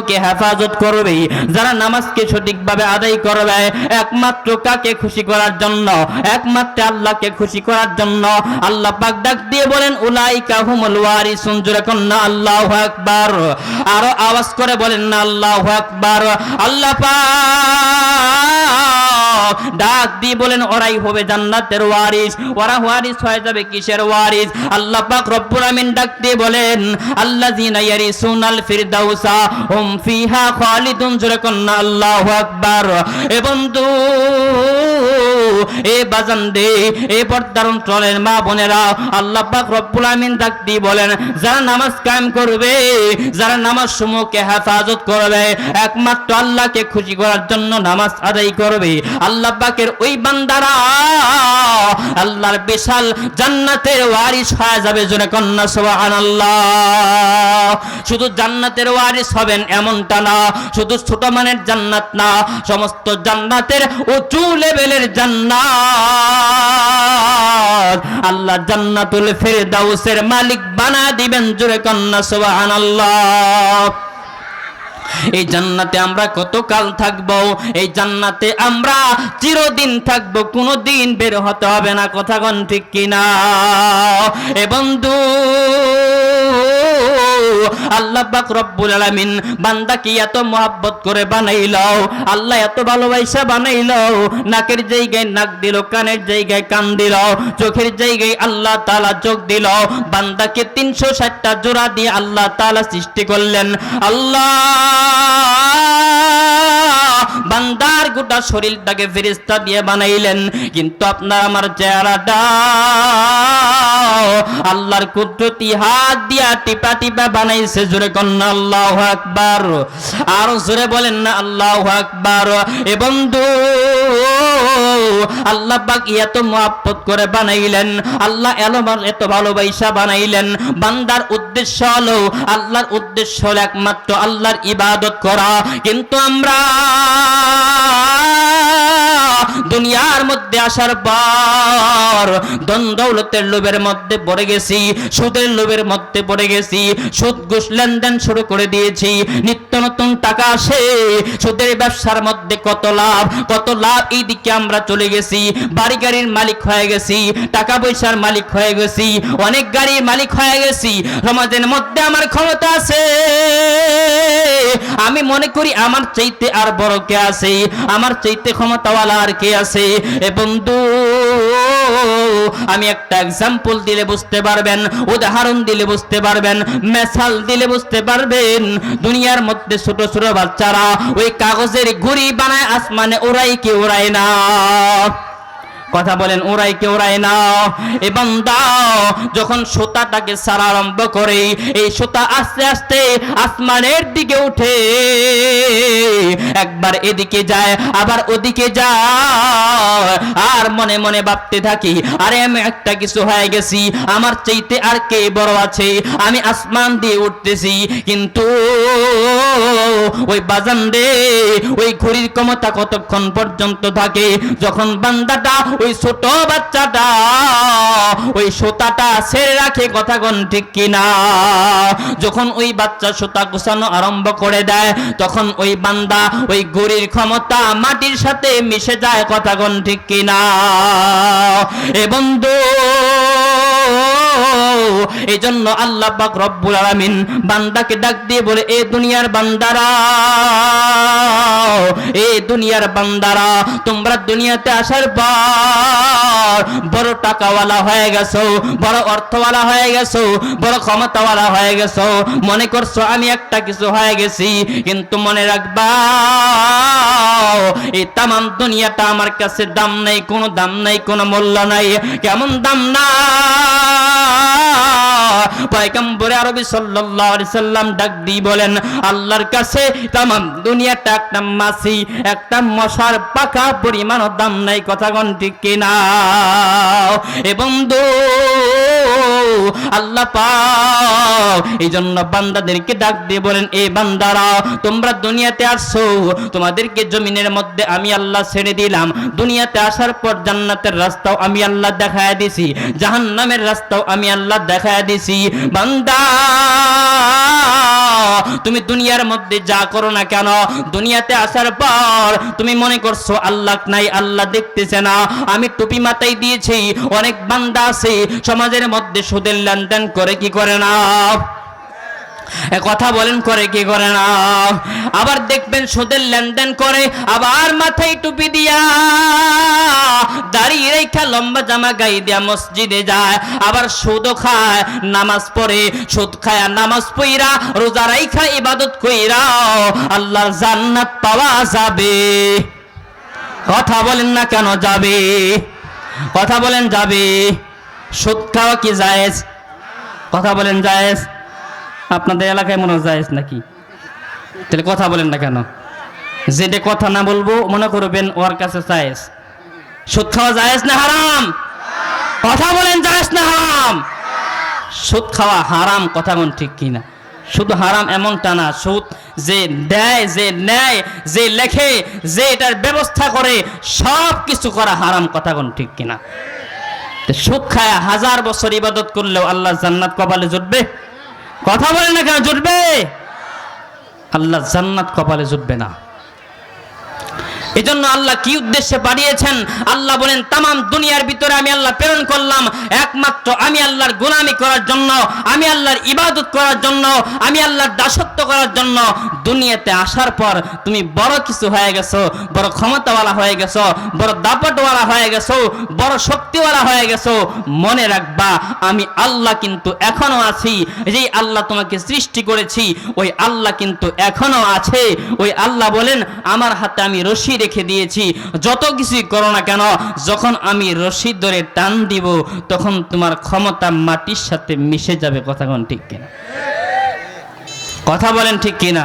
সমূহকে হেফাজত করবে। যারা নামাজকে সঠিকভাবে আদায় করবে, একমাত্র কাকে খুশি করার জন্য? একমাত্র আল্লাহকে খুশি করার জন্য। আল্লাহ পাক ডাক দিয়ে বলেন, উলাইকা হুমুল ওয়ারিসুন। জোরে না, আল্লাহু আকবার। আরও আওয়াজ করে বলেন না আল্লাহু আকবার। আল্লাহ পাক ডাক দিয়ে বলেন, ওরাই হবে জান্নাতের ওয়ারিস। ওরা ওয়ারিস হয়ে যাবে কিসের ওয়ারিস? আল্লাহ পাক রব্বুল আমিন ডাক দিয়ে বলেন, আল্লাযিনা ইয়ারিসুনাল ফিরদাউসা হুম ফিহা খালিদুন। জোরে আল্লাহু আকবার। এ বন্ধু, এ বাজান দে এ পর্দার অঞ্চলের মা বোনেরা, আল্লাহ পাক রব্বুল আমিন ডাক দিয়ে বলেন, যারা নামাজ কায়েম করবে, যারা নামাজ সমূহকে হেফাজত করবে, একমাত্র আল্লাহকে খুশি করার জন্য নামাজ আদায় করবে। আল্লাহ পাকের ওই বান্দারা আল্লাহর বিশাল জান্নাতের ওয়ারিস হয়ে যাবে জোরে কন্যা, সুবহানাল্লাহ। শুধু জান্নাতের ওয়ারিস হবেন এমনটা না, শুধু ছোট মানের জান্নাত না, সমস্ত জান্নাতের উঁচু লেভেলের জান্নাত। আল্লাহ জান্নাতুল ফেরদাউসের মালিক বানা দিবেন জোরে কন্যা, সুবহানাল্লাহ। এই জান্নাতে আমরা কতকাল থাকব? এই জান্নাতে আমরা চিরদিন থাকব কোনো দিন বের হতে হবে না, কথা কোন ঠিক কিনা? এ বন্ধু আল্লাহ পাক রব্বুল আলামিন বান্দাকে এত মোহাব্বত করে বানাইলো, আল্লাহ এত ভালোবাসা বানাইলো, নাকের জায়গায় নাক দিল, কানের জায়গায় কান দিল, চোখের জায়গায় আল্লাহ তাআলা চোখ দিল, বান্দাকে তিনশো ষাটটা জোড়া দিয়ে আল্লাহ তাআলা সৃষ্টি করলেন। আল্লাহ বান্দার গোটা শরীরটাকে ফেরিস্তা দিয়ে বানাইলেন। কিন্তু আপনার আমার চেহারাটা, আল্লাহর কুদরতি হাত দিয়া টিপা টিপা বানাইছে। জোরে কন্যা আল্লাহ আকবার। আর জোরে বলেন না, আল্লাহ আকবার। এ বন্ধু আল্লাহ পাক এত মোহাব্বত করে বানাইলেন। আল্লাহ এত ভালোবাসা বানাইলেন। বান্দার উদ্দেশ্য হলো আল্লাহর উদ্দেশ্য হলো একমাত্র আল্লাহর ইবাদত করা। কিন্তু আমরা দুনিয়ার মধ্যে আসার পর ধন দৌলতের লোভের মধ্যে পড়ে গেছি, সুদের লোভের মধ্যে পড়ে গেছি, সুদ ঘুষ লেনদেন শুরু করে দিয়েছি, নিত্য নতুন টাকা আসে, সুদের ব্যবসার মধ্যে কত লাভ কত লাভ এই দিকে আমরা চলে গেছি, বাড়ি গাড়ির মালিক হয়ে গেছি, টাকা পয়সার মালিক হয়ে গেছি, অনেক গাড়ির মালিক হয়ে গেছি, সমাজের মধ্যে আমার ক্ষমতা আছে। আমি মনে করি আমার চাইতে আর বড় কে আছে, আমার চাইতে ক্ষমতাওয়ালা আর কে আছে? বন্ধু, আমি একটা এক্সাম্পল দিলে বুঝতে পারবেন, উদাহরণ দিলে বুঝতে পারবেন, মেসাল দিলে বুঝতে পারবেন। দুনিয়ার মধ্যে ছোট ছোট বাচ্চারা ওই কাগজের ঘুড়ি বানায়, আসমানে ওরাই কি ওরাই না? কথা বলেন ওরাই কে ওরাই না? এবং দাও যখন সুতাটাকে সারা আরম্ভ করে, এই সুতা আস্তে আস্তে আসমানের দিকে উঠে। একবার এদিকে যায়, আবার ওদিকে যায়। আর মনে মনে ভাবতে থাকি, আরে আমি একটা কিছু হয়ে গেছি, আমার চাইতে আর কে বড় আছে? আমি আসমান দিয়ে উঠতেছি, কিন্তু ওই বাজান রে, ওই ঘড়ির ক্ষমতা কতক্ষণ পর্যন্ত থাকে? যখন বান্দাটা, ওই ছোট বাচ্চাটা, ওই সুতাটা ছেড়ে রাখে কথা কোন ঠিক কিনা? যখন ওই বাচ্চা সুতা গোছানো আরম্ভ করে দেয়, তখন ওই বান্দা ওই গড়ির ক্ষমতা মাটির সাথে মিশে যায় কথা কোন ঠিক কিনা? এ বন্ধু এই জন্য আল্লাহ পাক রব্বুল আলামিন বান্দাকে ডাক দিয়ে বলে, এ দুনিয়ার বান্দারা, এ দুনিয়ার বান্দারা, তোমরা দুনিয়াতে আসার পর বড় টাকাওয়ালা হয়ে গেছো, বড় অর্থওয়ালা হয়ে গেছো, বড় ক্ষমতাওয়ালা হয়ে গেছো। মনে করছ, আমি একটা কিছু হয়ে গেছি, কিন্তু মনে রাখবা এই তাম দুনিয়াটা আমার কাছে দাম নাই, কোনো দাম নাই, কোনো মূল্য নাই। কেমন দাম না পয়গম্বরে আরবি সাল্লাল্লাহু সাল্লাম ডাক দিয়ে বলেন, আল্লাহর কাছে তামাম দুনিয়াটা একটা মাছি, একটা মশার পাকা পরিমাণ দাম নাই কথা কোন ঠিক কিনা এ বন্ধু, আল্লাহ পাও এই জন্য বান্দাদেরকে ডাক দিয়ে বলেন এই বান্দারা, তোমরা দুনিয়াতে আসছো, তোমাদেরকে জমিনের মধ্যে আমি আল্লাহ ছেড়ে দিলাম। দুনিয়াতে আসার পর জান্নাতের রাস্তাও আমি আল্লাহ দেখায় দিছি, জাহান্নামের রাস্তাও আমি আল্লাহ দেখায় দিছি। বান্দা, তুমি দুনিয়ার মধ্যে যা করো না কেন, দুনিয়াতে আসার পর তুমি মনে করছ আল্লাহ নাই, আল্লাহ দেখতেছে না। আমি টুপি মাথায় দিয়েছি, অনেক বান্দা আছে, সমাজের মধ্যে সুদের লেনদেন করে কি করে না? কথা বলেন করে কি করে না? আবার দেখবেন সুদের লেনদেন করে, আবার মাথায় টুপি দিয়া দাঁড়িয়ে রেখা লম্বা জামা গাই দিয়া মসজিদে যায়, আবার সুদও খায়, নামাজ পড়ে, সুদ খায় নামাজ পইরা, রোজা রাইখা ইবাদত কইরা আল্লাহর জান্নাত পাওয়া যাবে। কথা বলেন না কেন যাবে? কথা বলেন যাবে? সুদ খাওয়া কি জায়েজ? কথা বলেন জায়েজ আপনাদের এলাকায় মনে জায়েজ নাকি? তাহলে কথা বলেন না কেন? যেটা কথা না বলব, মনে করবেন ওর কাছে জায়েজ। সুদ খাওয়া জায়েজ না হারাম? কথা বলেন জায়েজ না হারাম? সুদ খাওয়া হারাম, কথা কোন ঠিক কিনা শুধু হারাম এমনটা না, সুদ যে দেয়, যে নেয়, যে লেখে, যে এটার ব্যবস্থা করে, সব কিছু করা হারাম, কথা কোন ঠিক কিনা সুদ খায় হাজার বছর ইবাদত করলেও আল্লাহ জান্নাত কপালে জুটবে। কথা বলে না কেন জুটবে? আল্লাহ জান্নাত কপালে জুটবে না। এজন্য আল্লাহ কি উদ্দেশ্যে পাঠিয়েছেন? আল্লাহ বলেন, তামাম দুনিয়ার ভিতরে আমি আল্লাহ প্রেরণ করলাম। একমাত্র আমি আল্লাহর গোলামি করার জন্য, আমি আল্লাহর ইবাদত করার জন্য, আমি আল্লাহর দাসত্ব করার জন্য। দুনিয়াতে আসার পর তুমি বড় কিছু হয়ে গেছো, বড় ক্ষমতাওয়ালা হয়ে গেছো, বড় দাপটওয়ালা হয়ে গেছো, বড় শক্তিওয়ালা হয়ে গেছো। মনে রাখবা, আমি আল্লাহ কিন্তু এখনও আছি। যেই আল্লাহ তোমাকে সৃষ্টি করেছি, ওই আল্লাহ কিন্তু এখনও আছে। ওই আল্লাহ বলেন, আমার হাতে আমি রশি রেখে দিয়েছি। যত কিছুই করো না কেন, যখন আমি রশি ধরে টান দিব, তখন তোমার ক্ষমতা মাটির সাথে মিশে যাবে। কথা কোন ঠিক কিনা? কথা বলেন ঠিক কিনা?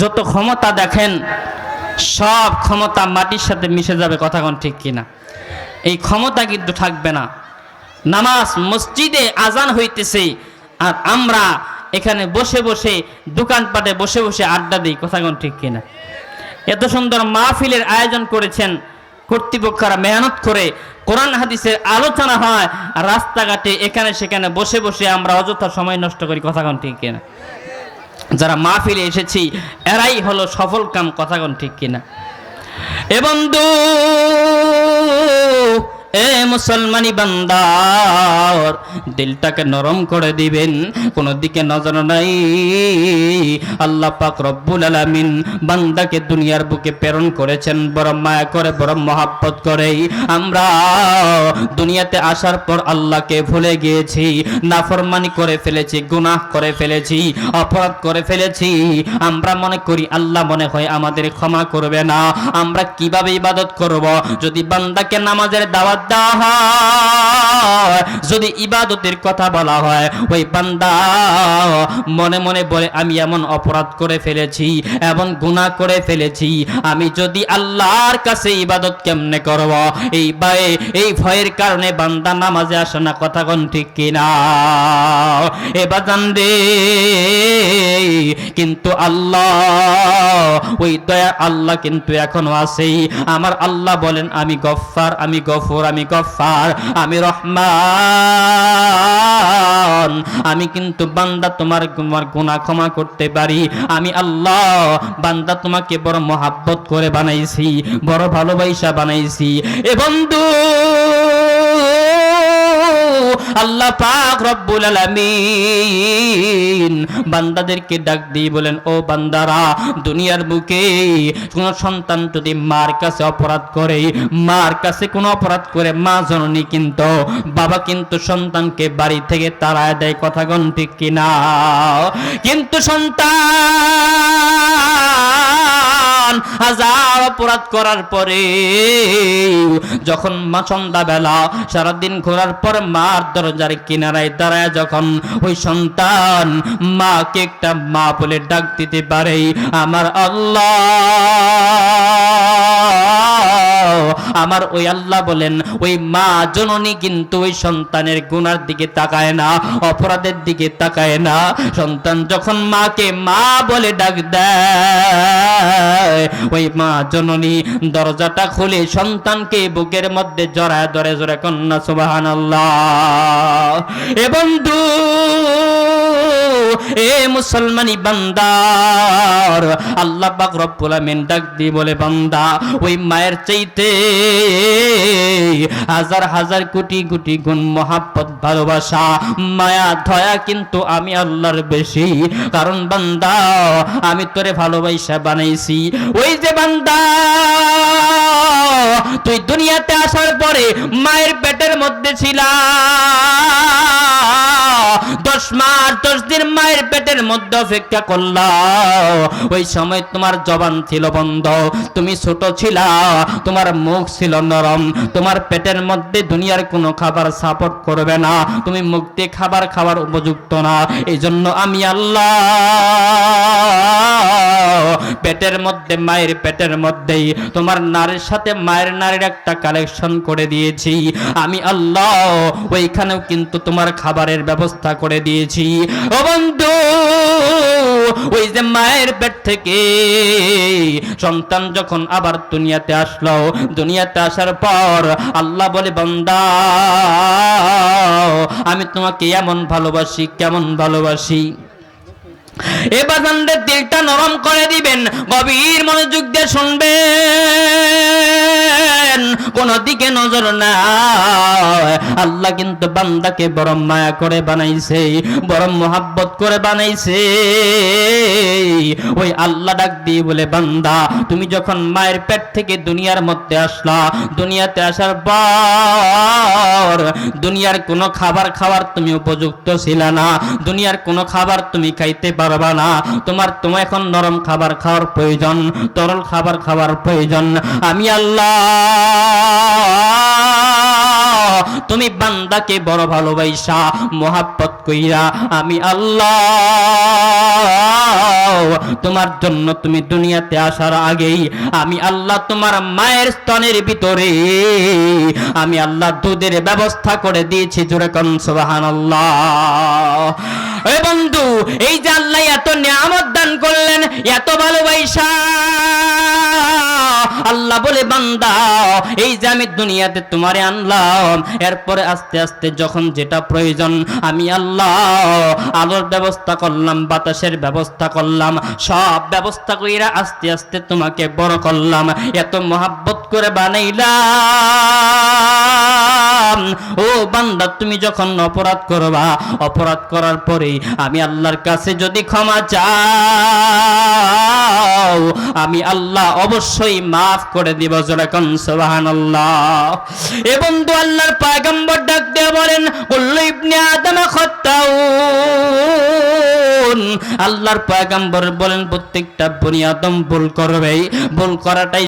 যত ক্ষমতা দেখেন, সব ক্ষমতা মাটির সাথে মিশে যাবে। কথা কোন ঠিক কিনা? এই ক্ষমতা কিন্তু থাকবে না। নামাজ মসজিদে আজান হইতেছে, আর আমরা এখানে বসে বসে, দোকানপাটে বসে বসে আড্ডা দিই, কথা কোন ঠিক কিনা? এত সুন্দর মাহফিলের আয়োজন করেছেন কর্তৃপক্ষরা মেহনত করে, কোরআন হাদিসের আলোচনা হয়, রাস্তাঘাটে এখানে সেখানে বসে বসে আমরা অযথা সময় নষ্ট করি, কথা কোন ঠিক কিনা? যারা মাহফিলে এসেছি, এরাই হলো সফল কাম, কথা কোন ঠিক কিনা? এ বন্ধু এ মুসলমানি বান্দার, দিলটাকে নরম করে দিবেন, কোন দিকে নজর নাই। আল্লাহ পাক রব্বুল আলামিন বান্দাকে দুনিয়ার বুকে প্রেরণ করেছেন, বড় মায়া করে, বড় মহাব্বত করে। আমরা দুনিয়াতে আসার পর আল্লাহকে ভুলে গিয়েছি, নাফরমানি করে ফেলেছি, গুনাহ করে ফেলেছি, অপরাধ করে ফেলেছি। আমরা মনে করি আল্লাহ মনে হয় আমাদের ক্ষমা করবে না। আমরা কীভাবে ইবাদত করব? যদি বান্দাকে নামাজের দাওয়াত হয় যদি ইবাদতের কথা বলা হয়, ওই বান্দা মনে মনে বলে, আমি এমন অপরাধ করে ফেলেছি, এমন গুনাহ করে ফেলেছি, আমি যদি আল্লাহর কাছে ইবাদত কেমনে করব? এই ভয়ে, এই ভয়ের কারণে বান্দা নামাজে আসে না, কথা কোন ঠিক কিনা? এবার জান রে, কিন্তু আল্লাহ, ওই দয়া আল্লাহ কিন্তু এখনও আছেই। আমার আল্লাহ বলেন, আমি গফফার, আমি গফুর, আমি গফফার, আমি রহমান আমি কিন্তু বান্দা তোমার তোমার গুণা ক্ষমা করতে পারি। আমি আল্লাহ, বান্দা তোমাকে বড় মহাব্বত করে বানাইছি, বড় ভালোবাসা বানাইছি। এ বন্ধু আল্লাহ পাক রব্বুল আলামিন বান্দাদেরকে ডাক দিয়ে বলেন, ও বান্দারা, দুনিয়ার বুকে কোন সন্তান যদি মার কাছে অপরাধ করে, মার কাছে কোন অপরাধ করে, মা জননী কিন্তু, বাবা কিন্তু সন্তানকে বাড়ি থেকে তাড়ায় দেয়, কথা ঠিক কিনা? কিন্তু সন্তান হাজার অপরাধ করার পরে, যখন মা সন্ধ্যাবেলা সারাদিন ঘোরার পর মার দরজার কিনারায় দাঁড়ায়, যখন ওই সন্তান মাকে একটা মা বলে ডাক দিতে পারে, আমার আল্লাহ! আমার ওই আল্লাহ বলেন, ওই মা জননী কিন্তু ওই সন্তানের গুনার দিকে তাকায় না, অপরাধের দিকে তাকায় না। সন্তান যখন মাকে মা বলে ডাক দেয়, ওই মা জননী দরজাটা খুলে সন্তানকে বুকের মধ্যে জড়ায় ধরে, জোরে কন্যা সুবাহান এ বন্ধু এ মুসলমানি বান্দার, আল্লাহ পাক রব্বুল আমিন ডাক দি বলে, বান্দা, ওই মায়ের চাইতে হাজার হাজার কোটি কোটি গুণ ভালোবাসা, মায়া, দয়া কিন্তু আমি আল্লাহর বেশি। কারণ বান্দা, আমি তোরে ভালোবাসা বানাইছি। ওই যে বান্দা, তুই দুনিয়াতে আসার পরে মায়ের পেটের মধ্যে ছিলা। দশ মাস, দশ দিন মায়ের পেটের মধ্যে অপেক্ষা করলা। ওই সময় তোমার জবান ছিল বন্ধ, তুমি ছোট ছিলা, তোমার মুখ ছিল নরম, তোমার পেটের মধ্যে দুনিয়ার কোনো খাবার সাপোর্ট করবে না, তুমি দিয়ে খাবার খাবার উপযুক্ত না। এই জন্য আমি আল্লাহ পেটের মধ্যে, মায়ের পেটের মধ্যেই তোমার নারীর সাথে মায়ের নারীর একটা কালেকশন করে দিয়েছি। আমি আল্লাহ, ওইখানেও কিন্তু তোমার খাবারের ব্যবস্থা করে দিয়েছি। ও বন্ধু, ওই যে মায়ের পেট থেকে সন্তান যখন আবার দুনিয়াতে আসলো, দুনিয়াতে আসার পর আল্লাহ বলে, বন্দা, আমি তোমাকে এমন ভালোবাসি, কেমন ভালোবাসি? এ বাজানদের দিলটা নরম করে দিবেন, গভীর মনোযোগ দিয়ে শুনবেন। কোন দিকে নজর না আল্লাহ কিন্তু বান্দাকে বড় মায়া করে বানাইছে বড় মোহাব্বত করে বানাইছে। ওই আল্লাহ ডাক দিয়ে বলে, বান্দা, তুমি যখন মায়ের পেট থেকে দুনিয়ার মধ্যে আসলা, দুনিয়াতে আসার পর দুনিয়ার কোনো খাবার খাওয়ার তুমি উপযুক্ত ছিল না, দুনিয়ার কোনো খাবার তুমি খাইতে পারবা না। তোমার তোমার এখন নরম খাবার খাওয়ার প্রয়োজন, তরল খাবার খাওয়ার প্রয়োজন। আমি আল্লাহ তুমি বান্দাকে বড় ভালোবাসা, মোহাব্বত কইরা আমি আল্লাহ। তোমার জন্য তুমি দুনিয়াতে আসার আগেই আমি আল্লাহ তোমার মায়ের স্তনের ভিতরে। আমি আল্লাহ দুধের ব্যবস্থা করে দিয়েছি, জোরে কন আল্লাহ বন্ধু, এই যে আল্লাহ এত নিয়ামত দান আল্লাহ বলে, বান্দা, এই যে আমি দুনিয়াতে তোমারে আনলাম, এরপরে আস্তে আস্তে যখন যেটা প্রয়োজন, আমি আল্লাহ আলোর ব্যবস্থা করলাম, বাতাসের ব্যবস্থা করলাম, সব ব্যবস্থা কইরা আস্তে আস্তে তোমাকে বড় করলাম, এত মহাব্বত করে বানাইলাম। ও বান্দা, তুমি যখন অপরাধ করবা, অপরাধ করার পরে আমি আল্লাহর কাছে যদি ক্ষমা চাও, আমি আল্লাহ অবশ্যই মাফ করে দিব যেরকম সুবহানাল্লাহ। এ বন্ধু, আল্লাহর পয়গম্বর ডাক দিয়ে বলেন কুল্লু ইবনে আদম খাত্তাউন। আল্লাহর পয়গম্বর বলেন, প্রত্যেকটা বনি আদম ভুল করবে ভুল করাটাই